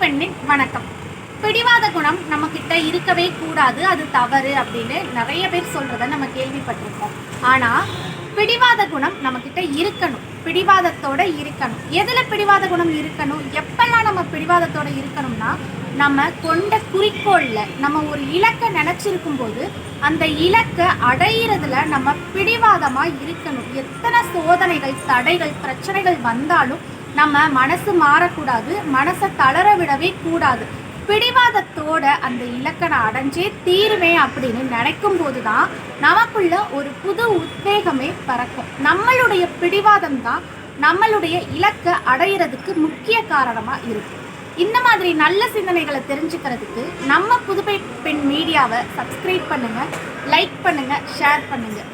பெண்ணின் வணக்கம். பிடிவாத குணம் நம்ம கிட்ட இருக்கவே கூடாது அது தவறு அப்படின்னு நிறைய பேர் சொல்றத நம்ம கேள்விப்பட்டிருக்கோம். ஆனா பிடிவாத குணம் நம்ம கிட்ட இருக்கணும். பிடிவாதத்தோட இருக்கணும். எதுல பிடிவாத குணம் இருக்கணும்? எப்பெல்லாம் நம்ம பிடிவாதத்தோட இருக்கணும்னா நம்ம கொண்ட குறிக்கோள்ல நம்ம ஒரு இலக்கை நினைச்சிருக்கும் போது அந்த இலக்கை அடையிறதுல நம்ம பிடிவாதமா இருக்கணும். எத்தனை சோதனைகள் தடைகள் பிரச்சனைகள் வந்தாலும் நம்ம மனசு மாறக்கூடாது மனசை தளர விடவே கூடாது. பிடிவாதத்தோட அந்த இலக்கை நான் அடைஞ்சே தீருவேன் அப்படின்னு நினைக்கும் போது தான் நமக்குள்ள ஒரு புது உத்வேகமே பறக்கும். நம்மளுடைய பிடிவாதம் தான் நம்மளுடைய இலக்கை அடையிறதுக்கு முக்கிய காரணமாக இருக்கும் இந்த மாதிரி நல்ல சிந்தனைகளை தெரிஞ்சுக்கிறதுக்கு நம்ம புதுமை பெண் மீடியாவை சப்ஸ்கிரைப் பண்ணுங்கள் லைக் பண்ணுங்கள் ஷேர் பண்ணுங்கள்